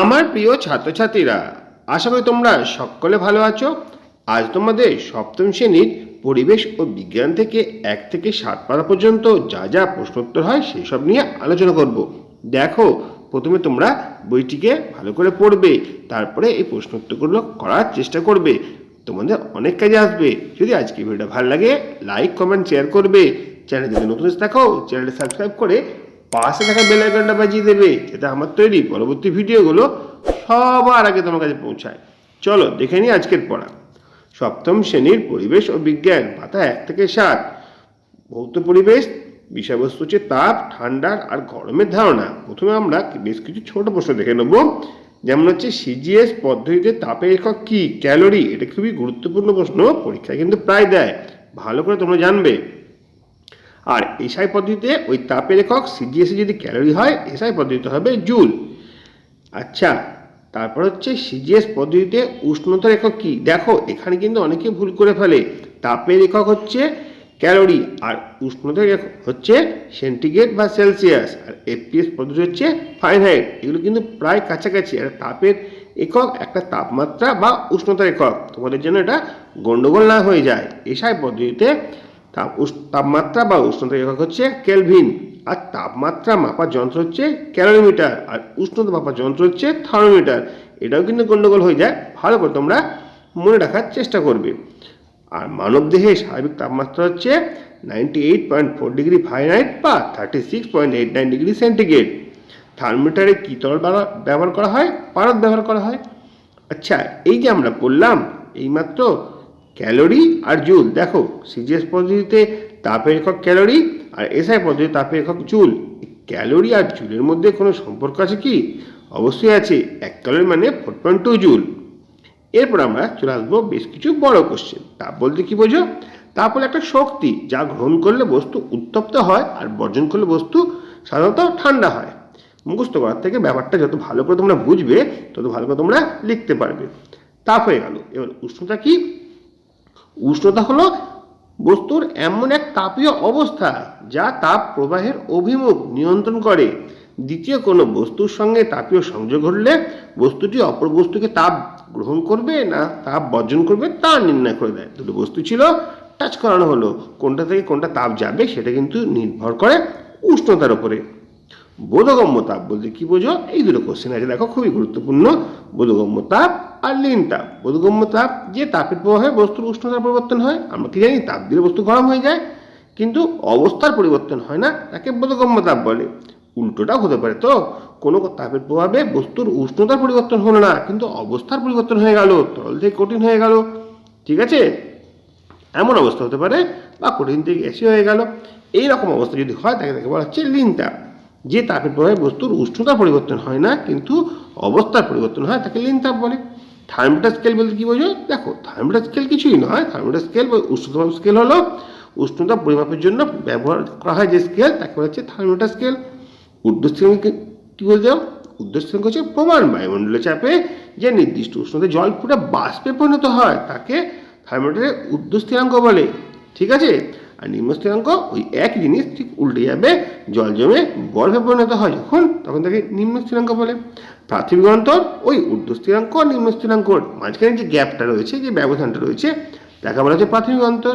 আমার প্রিয় ছাত্রছাত্রীরা, আশা করি তোমরা সকলে ভালো আছো। আজ তোমাদের সপ্তম শ্রেণির পরিবেশ ও বিজ্ঞান থেকে এক থেকে সাত পারা পর্যন্ত যা যা প্রশ্নোত্তর হয় সেই সব নিয়ে আলোচনা করব। দেখো, প্রথমে তোমরা বইটিকে ভালো করে পড়বে, তারপরে এই প্রশ্নোত্তরগুলো করার চেষ্টা করবে। তোমাদের অনেক কাজে আসবে। যদি আজকে ভিডিওটা ভালো লাগে লাইক কমেন্ট শেয়ার করবে। চ্যানেল যদি নতুন থাকো, চ্যানেলটা সাবস্ক্রাইব করে পাশে থাকা বেল আইকনটা বাজিয়ে দেবে যাতে আমার তৈরি। পরবর্তী ভিডিওগুলো সবার আগে তোমার কাছে পৌঁছায়। চলো, দেখে নিই আজকের পড়া। সপ্তম শ্রেণির পরিবেশ ও বিজ্ঞান, পাতা এক থেকে সাত। ভৌত পরিবেশ, বিষয়বস্তু হচ্ছে তাপ ঠান্ডার আর গরমের ধারণা। প্রথমে আমরা বেশ কিছু ছোট প্রশ্ন দেখে নেব। যেমন হচ্ছে সিজিএস পদ্ধতিতে তাপের একক কি? ক্যালোরি? এটা খুবই গুরুত্বপূর্ণ প্রশ্ন। পরীক্ষায় কিন্তু প্রায় দেয়। ভালো করে তোমরা জানবে। আর এসআই পদ্ধতিতে ওই তাপের একক সিজিএসে যদি ক্যালোরি হয়, এসআই পদ্ধতিতে হবে জুল। আচ্ছা তারপর হচ্ছে সিজিএস পদ্ধতিতে উষ্ণতার একক কি? দেখো, এখানে কিন্তু অনেকে ভুল করে ফেলে। তাপের একক হচ্ছে ক্যালোরি আর উষ্ণতার একক হচ্ছে সেন্টিগ্রেড বা সেলসিয়াস আর এফপিএস পদ্ধতি হচ্ছে ফারেনহাইট এগুলো কিন্তু প্রায় কাছাকাছি। আর তাপের একক একটা তাপমাত্রা বা উষ্ণতার একক। তোমাদের জন্য এটা গণ্ডগোল না হয়ে যায়। এসআই পদ্ধতিতে তাপ তাপমাত্রা বা উষ্ণতা একক হচ্ছে কেলভিন। আর তাপমাত্রা মাপার যন্ত্র হচ্ছে ক্যালোরিমিটার। আর উষ্ণতা মাপার যন্ত্র হচ্ছে থার্মোমিটার। এটাও কিন্তু গন্ডগোল হয়ে যায়। ভালো করে তোমরা মনে রাখার চেষ্টা করবে। আর মানবদেহে স্বাভাবিক তাপমাত্রা হচ্ছে ninety eight point four degree fahrenheit বা thirty six point eight nine degree centigrade. থার্মোমিটারে কী তরল ব্যবহার করা হয়? পারদ ব্যবহার করা হয়। আচ্ছা এই যে আমরা বললাম, এইমাত্র ক্যালোরি আর জুল। দেখো সিজিএস পদ্ধতিতে তাপের একক ক্যালোরি আর এসআই পদ্ধতিতে তাপের একক জুল। ক্যালোরি আর জুলের মধ্যে কোনো সম্পর্ক আছে কি? অবশ্যই আছে। এক ক্যালোরি মানে ফোর পয়েন্ট টু জুল। এরপর আমরা চলে আসব বেশ কিছু বড় কোশ্চেন তাপ বলতে কি বোঝো? তাপ হলো একটা শক্তি যা গ্রহণ করলে বস্তু উত্তপ্ত হয় আর বর্জন করলে বস্তু সাধারণত ঠান্ডা হয়। মুখস্থ করার থেকে ব্যাপারটা যত ভালো করে তোমরা বুঝবে, তত ভালো করে তোমরা লিখতে পারবে। তাপ হয়ে গেল। এবার উষ্ণতা কি? উষ্ণতা হলো বস্তুর এমন এক তাপীয় অবস্থা যা তাপ প্রবাহের অভিমুখ নিয়ন্ত্রণ করে। দ্বিতীয়, কোনো বস্তুর সঙ্গে তাপীয় সংযোগ ঘটলে বস্তুটি অপর বস্তুকে তাপ গ্রহণ করবে না তাপ বর্জন করবে তা নির্ণয় করে দেয়। দুটো বস্তু ছিল টাচ করানো হলো। কোনটা থেকে কোনটা তাপ যাবে সেটা কিন্তু নির্ভর করে উষ্ণতার উপরে। বোধগম্য তাপ বলতে কি বোঝো? এই দুটো কোশ্চেন আছে, দেখো, খুবই গুরুত্বপূর্ণ। বোধগম্য তাপ আর লীন তাপ বোধগম্য তাপ যে তাপের প্রভাবে বস্তুর উষ্ণতার পরিবর্তন হয়, আমরা কি জানি, তাপ দিলে বস্তু গরম হয়ে যায়, কিন্তু অবস্থার পরিবর্তন হয় না, তাকে বোধগম্য তাপ বলে। উল্টোটাও হতে পারে তো, কোনো তাপের প্রভাবে বস্তুর উষ্ণতার পরিবর্তন হলো না, কিন্তু অবস্থার পরিবর্তন হয়ে গেল, তরল থেকে কঠিন হয়ে গেল, ঠিক আছে? এমন অবস্থা হতে পারে, বা কঠিন থেকে গ্যাসি হয়ে গেল। এই রকম অবস্থা যদি হয়, তাকে তাকে বলা হচ্ছে লিন তাপ যে তাপের প্রভাবে বস্তুর উষ্ণতা পরিবর্তন হয় না, কিন্তু অবস্থার পরিবর্তন হয়, তাকে লিন তাপ বলে থার্মোমিটার স্কেল বলতে কি বোঝো দেখো থার্মোমিটার স্কেল কিছুই নয়। থার্মোমিটার স্কেল বা উষ্ণতা স্কেল হলো উষ্ণতা পরিমাপের জন্য ব্যবহার করা হয় যে স্কেল তাকে বলা হচ্ছে থার্মোমিটার স্কেল ঊর্ধ্বস্থিরাঙ্ক কি বলতে যাও ঊর্ধ্বস্থিরাঙ্ক হচ্ছে প্রমাণ বায়ুমণ্ডলের চাপে যে নির্দিষ্ট উষ্ণতায় জল পুরো বাষ্পে পরিণত হয়, তাকে থার্মোমিটারের ঊর্ধ্বস্থিরাঙ্ক বলে। ঠিক আছে? আর নিম্নস্থিরাঙ্ক ওই একই জিনিস ঠিক উল্টে যাবে, জল জমে বরফে পরিণত হয় যখন, তখন তাকে নিম্ন স্থিরাঙ্ক বলে। প্রাথমিক অন্তর ওই ঊর্ধ্বস্থিরাঙ্ক আর নিম্ন স্থিরাঙ্কর মাঝখানে যে গ্যাপটা রয়েছে, যে ব্যবধানটা রয়েছে, তাকে বলা হচ্ছে প্রাথমিক অন্তর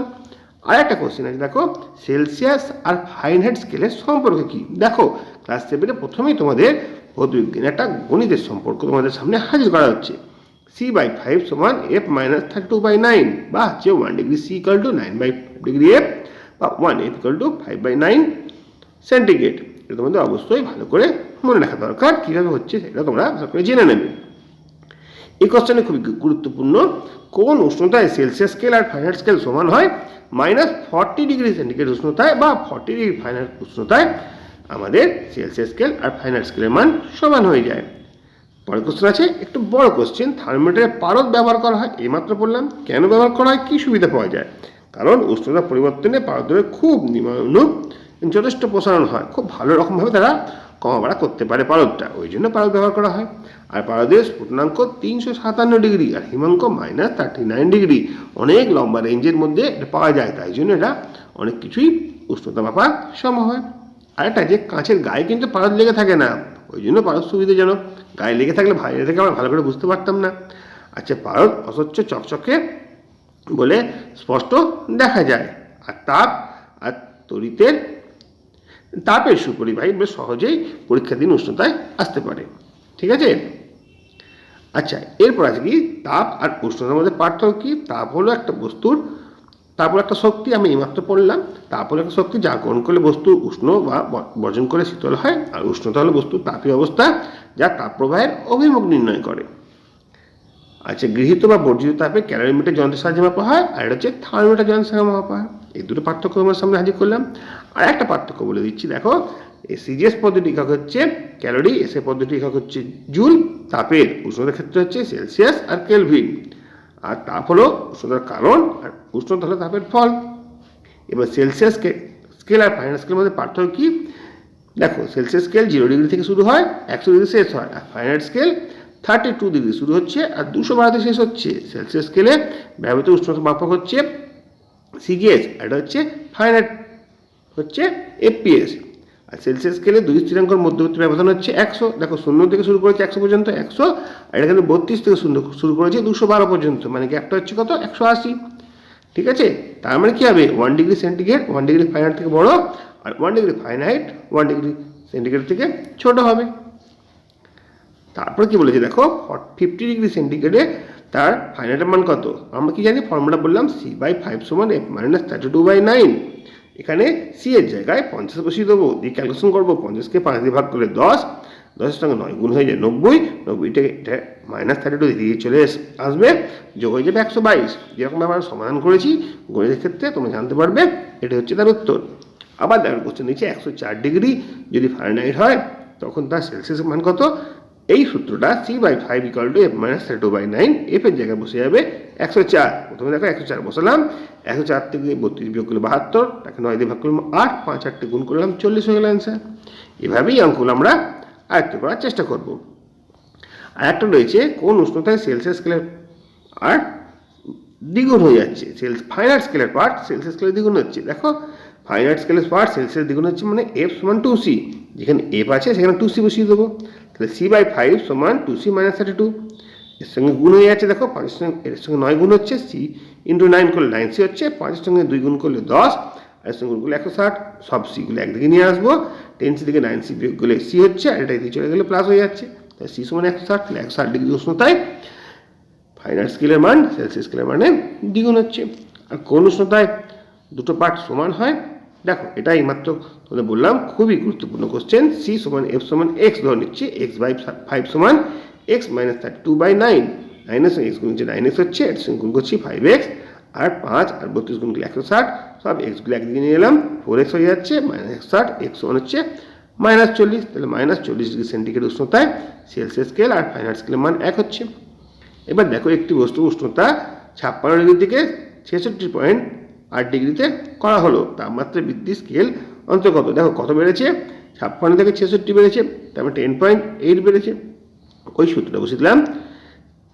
আর একটা কোশ্চেন আছে, দেখো সেলসিয়াস আর ফাইনহাইট স্কেলের সম্পর্ক কি? দেখো ক্লাস সেভেনে প্রথমেই তোমাদের ভৌতবিজ্ঞানে একটা গণিতের সম্পর্ক তোমাদের সামনে হাজির করা হচ্ছে। সি বাই ফাইভ সমান F minus thirty two by nine বা হচ্ছে one degree C equal to nine by degree F one F equal to five by nine centigrade এটা তোমাদের অবশ্যই ভালো করে মনে রাখা দরকার, কীভাবে হচ্ছে সেটা তোমরা ভালো করে জেনে নেবে। এই কোশ্চেনে খুবই গুরুত্বপূর্ণ। কোন উষ্ণতায় সেলসিয়াস স্কেল আর ফাইনাল স্কেল সমান হয়? মাইনাস ফর্টি ডিগ্রি সেন্টিগ্রেড উষ্ণতায় বা ফর্টি ডিগ্রি ফাইনাল উষ্ণতায় আমাদের সেলসিয়াস স্কেল আর ফাইনাল স্কেলের মান সমান হয়ে যায়। পরের কোশ্চেন আছে, একটু বড় কোশ্চেন থার্মোমিটারে পারদ ব্যবহার করা হয়, এইমাত্র বললাম কেন ব্যবহার করা হয়? কী সুবিধা পাওয়া যায়? কারণ উষ্ণতা পরিবর্তনে পারদের খুব নিম্ন যথেষ্ট প্রসারণ হয়। খুব ভালো রকমভাবে তারা কমা বাড়া করতে পারে পারদটা ওই জন্য পারদ ব্যবহার করা হয়। আর পারদের স্ফুটনাঙ্ক তিনশো সাতান্ন ডিগ্রি আর হিমাঙ্ক মাইনাস থার্টি নাইন ডিগ্রি। অনেক লম্বা রেঞ্জের মধ্যে এটা পাওয়া যায়। তাই জন্য এটা অনেক কিছুই উষ্ণতা মাপা সম্ভব হয়। আরেকটা যে কাঁচের গায়ে কিন্তু পারদ লেগে থাকে না। ওই জন্য পারদ সুবিধাজনক। গায়ে লেগে থাকলে বাইরে থেকে, আমরা ভালো করে বুঝতে পারতাম না। আচ্ছা পারদ অস্বচ্ছ চকচকে বলে স্পষ্ট দেখা যায়। আর তাপ, আর তড়িতের তাপের সুপরিবাহী বেশ সহজেই পরীক্ষার দিন উষ্ণতায় আসতে পারে। ঠিক আছে? আচ্ছা এরপর আছে কি? তাপ আর উষ্ণতার মধ্যে পার্থক্য কি? তাপ হলো একটা বস্তুর, তাপ হলো একটা শক্তি, আমি এইমাত্র পড়লাম। তাপ হলো একটা শক্তি যা গ্রহণ করলে বস্তু উষ্ণ বা, বর্জন করে শীতল হয়। আর উষ্ণতা হলো বস্তুর তাপীয় অবস্থা যা তাপ প্রবাহের অভিমুখ নির্ণয় করে। আচ্ছা গৃহীত বা বর্জিত তাপে ক্যালোরিমিটার যন্ত্রের সাহায্যে মাপা হয়, আর এটা হচ্ছে থার্মোমিটার যন্ত্রের সাহায্যে মাপা হয়। এই দুটো পার্থক্য তোমার সামনে হাজির করলাম। আর একটা পার্থক্য বলে দিচ্ছি, দেখো এই সিজিএস পদ্ধতি একক হচ্ছে ক্যালোরি এসএ পদ্ধতি একক হচ্ছে জুল, তাপের উষ্ণতার ক্ষেত্রে হচ্ছে সেলসিয়াস আর কেলভিন। আর তাপ হলো উষ্ণতার কারণ আর উষ্ণতা হলো তাপের ফল। এবার সেলসিয়াস স্কেল আর ফাইনাল স্কেলের মধ্যে পার্থক্য কি? দেখো, সেলসিয়াস স্কেল জিরো ডিগ্রি থেকে শুরু হয়, একশো ডিগ্রি শেষ হয়, আর final scale thirty two degree শুরু হচ্ছে আর দুশো বারোতে শেষ হচ্ছে। সেলসিয়াস স্কেলে ব্যবহৃত উষ্ণতা মাপক হচ্ছে সিজিএস এটা হচ্ছে ফাইনাইট, হচ্ছে এপিএস আর সেলসিয়াস স্কেলে দুই স্থিরাঙ্কর মধ্যবর্তী ব্যবধান হচ্ছে একশো, দেখো শূন্য থেকে শুরু করেছে একশো পর্যন্ত একশো, আর কিন্তু বত্রিশ থেকে শূন্য শুরু করেছে দুশো বারো পর্যন্ত মানে গ্যাপটা হচ্ছে কত? একশো আশি। ঠিক আছে? তার মানে কী হবে? One degree centigrade one degree Fahrenheit থেকে বড়, আর one degree Fahrenheit one degree centigrade থেকে ছোট হবে। তারপর কি বলেছে দেখো ফিফটি ডিগ্রি সেন্টিগ্রেডে তার ফাইনাইটের মান কত? আমরা কি জানি? ফর্মুলা বললাম সি বাই ফাইভ সমান F minus thirty two by nine এখানে সি এর জায়গায় পঞ্চাশ বসিয়ে দেবো, দিয়ে ক্যালকুলেশন করব পঞ্চাশকে পাঁচ দিয়ে ভাগ করলে দশ, দশের সঙ্গে নয় গুণ হয়ে যায় নব্বই নব্বইটাকে এটা মাইনাস থার্টি টু দিয়ে চলে আসবে, যোগ হয়ে যাবে একশো বাইশ। যেরকম আমরা সমাধান করেছি, গণিতের ক্ষেত্রে তোমরা জানতে পারবে, এটা হচ্ছে তার উত্তর। আবার দেখো কোশ্চেন নিচে একশো চার ডিগ্রি যদি ফারেনহাইট হয়, তখন তার সেলসিয়াস মান কত? এই সূত্রটা C by five equal to F minus thirty two by nine F এর জায়গায় বসে যাবে একশো চার। প্রথমে দেখো একশো চার বসালাম, একশো চার থেকে বত্রিশ বিয়োগ করলে বাহাত্তর, তাকে নয় দিয়ে ভাগ করলাম আট, পাঁচ আটটি গুণ করলাম চল্লিশ হয়ে গেল অ্যান্সার এভাবেই অঙ্কগুলো আমরা আয়ত্ত করার চেষ্টা করব। আর একটা রয়েছে, কোন উষ্ণতায় সেলসিয়াস স্কেলের আর দ্বিগুণ হয়ে যাচ্ছে। সেলস ফাইন ফাইনাল স্কেলের পার্ট সেলসিয়াস স্কেলের দ্বিগুণ হচ্ছে। দেখো ফাইন ফাইনাল স্কেলের পার্ট সেলসিয়াস দ্বিগুণ হচ্ছে মানে এফ সমান টু সি যেখানে এফ আছে, সেখানে টু সি বসিয়ে দেবো। তাহলে সি বাই ফাইভ সমান two C minus thirty two এর সঙ্গে গুণ হয়ে যাচ্ছে, দেখো পাঁচের সঙ্গে, এর সঙ্গে নয় গুণ হচ্ছে সি ইন্টু নাইন করলে নাইন সি হচ্ছে পাঁচের সঙ্গে দুই গুণ করলে দশ, আর এর সঙ্গে গুণ করলে একশো ষাট, সব সিগুলো একদিকে নিয়ে আসব। টেন সি থেকে নাইন সি বিয়োগ করলে সি হচ্ছে, আর এটা চলে গেলে প্লাস হয়ে যাচ্ছে। তাই সি সমান একশো ষাট, তাহলে একশো ষাট ডিগ্রি উষ্ণতায় ফাইনাল স্কেলের মান সেলসিয়াস স্কেলের মানে দ্বিগুণ হচ্ছে। আর কোন উষ্ণতায় দুটো পার্ট সমান হয় দেখো এটা এইমাত্র তোমাদের বললাম, খুবই গুরুত্বপূর্ণ কোশ্চেন সি সমান এফ সমান এক্স ধরে নিচ্ছে এক্স বাই ফাইভ সমান X minus thirty two by nine নাইনের সঙ্গে এক্স গুণ হচ্ছে নাইন এক্স হচ্ছে এর সঙ্গে গুণ করছি ফাইভ এক্স আর পাঁচ আর বত্রিশ গুণ একশো ষাট, সব এক্সগুলো একদিকে নিয়ে এলাম ফোর এক্স হয়ে যাচ্ছে মাইনাস একশো ষাট এক্স ওয়ান হচ্ছে মাইনাস চল্লিশ, তাহলে মাইনাস চল্লিশ ডিগ্রি সেন্টিগ্রেড উষ্ণতায় সেলসিয়াস স্কেল আর ফাইনাল স্কেলের মান এক হচ্ছে। এবার দেখো একটি বস্তু উষ্ণতা, ছাপ্পান্ন ডিগ্রি থেকে ছেষট্টি পয়েন্ট আট ডিগ্রিতে করা হলো। তাপমাত্রা বৃদ্ধি স্কেল অন্তর্গত। দেখো কত বেড়েছে? ছাপ্পান্ন থেকে ছেষট্টি বেড়েছে, তারপর টেন পয়েন্ট এইট বেড়েছে। ওই সূত্রটা বসে দিলাম।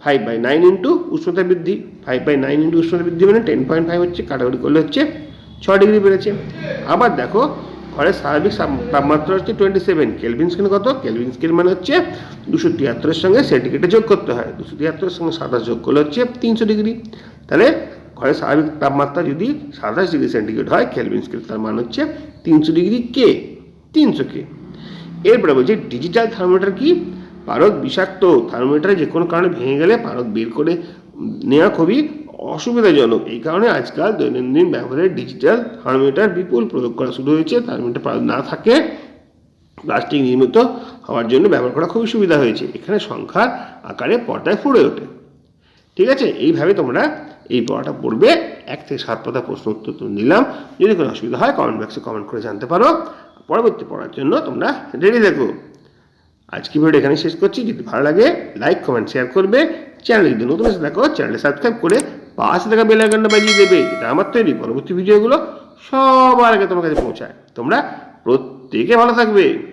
ফাইভ বাই নাইন ইন্টু উষ্ণতা বৃদ্ধি। ফাইভ বাই নাইন ইন্টু উষ্ণতা বৃদ্ধি মানে টেন পয়েন্ট ফাইভ হচ্ছে, কাটাকুটি করলে হচ্ছে ছ ডিগ্রি বেড়েছে। আবার দেখো ঘরের স্বাভাবিক তাপমাত্রা হচ্ছে টোয়েন্টি সেভেন কেলভিন স্কেল কত? কেলভিন স্কেল মানে হচ্ছে দুশো তিয়াত্তরের সঙ্গে সেন্টিগ্রেডে যোগ করতে হয়। দুশো তিয়াত্তরের সঙ্গে সাতাশ যোগ করলে হচ্ছে তিনশো ডিগ্রি। তাহলে ঘরের স্বাভাবিক তাপমাত্রা যদি সাতাশ ডিগ্রি সেন্টিগ্রেড হয় কেলভিন স্কেল তার মান হচ্ছে তিনশো ডিগ্রি কে তিনশো কে এরপরে বলছি, ডিজিটাল থার্মোমিটার কি? পারদ বিষাক্ত থার্মোমিটারে যে কোনো কারণে ভেঙে গেলে পারদ বের করে নেওয়া খুবই অসুবিধাজনক। এই কারণে আজকাল দৈনন্দিন ব্যবহারে ডিজিটাল থার্মোমিটার বিপুল প্রয়োগ করা শুরু হয়েছে। থার্মোমিটার পারদ না থাকে, প্লাস্টিক নির্মিত হওয়ার জন্য ব্যবহার করা খুবই সুবিধা হয়েছে। এখানে সংখ্যার আকারে পর্দায় ফুটে ওঠে। ঠিক আছে? এইভাবে তোমরা এই পড়াটা পড়বে। এক থেকে সাত পাতা প্রশ্ন উত্তর নিলাম। যদি কোনো অসুবিধা হয় কমেন্ট বক্সে কমেন্ট করে জানতে পারো। পরবর্তী পড়ার জন্য তোমরা রেডি দেখো আজকে ভিডিও এখানে শেষ করছি। যদি ভালো লাগে লাইক কমেন্ট শেয়ার করবে। চ্যানেল যদি নতুন এসে দেখো চ্যানেলে সাবস্ক্রাইব করে পাশে থাকা বেল আইকনটা বাজিয়ে দেবে। যেটা আমার তৈরি। পরবর্তী ভিডিওগুলো সবার আগে তোমার কাছে পৌঁছায়। তোমরা প্রত্যেকে ভালো থাকবে।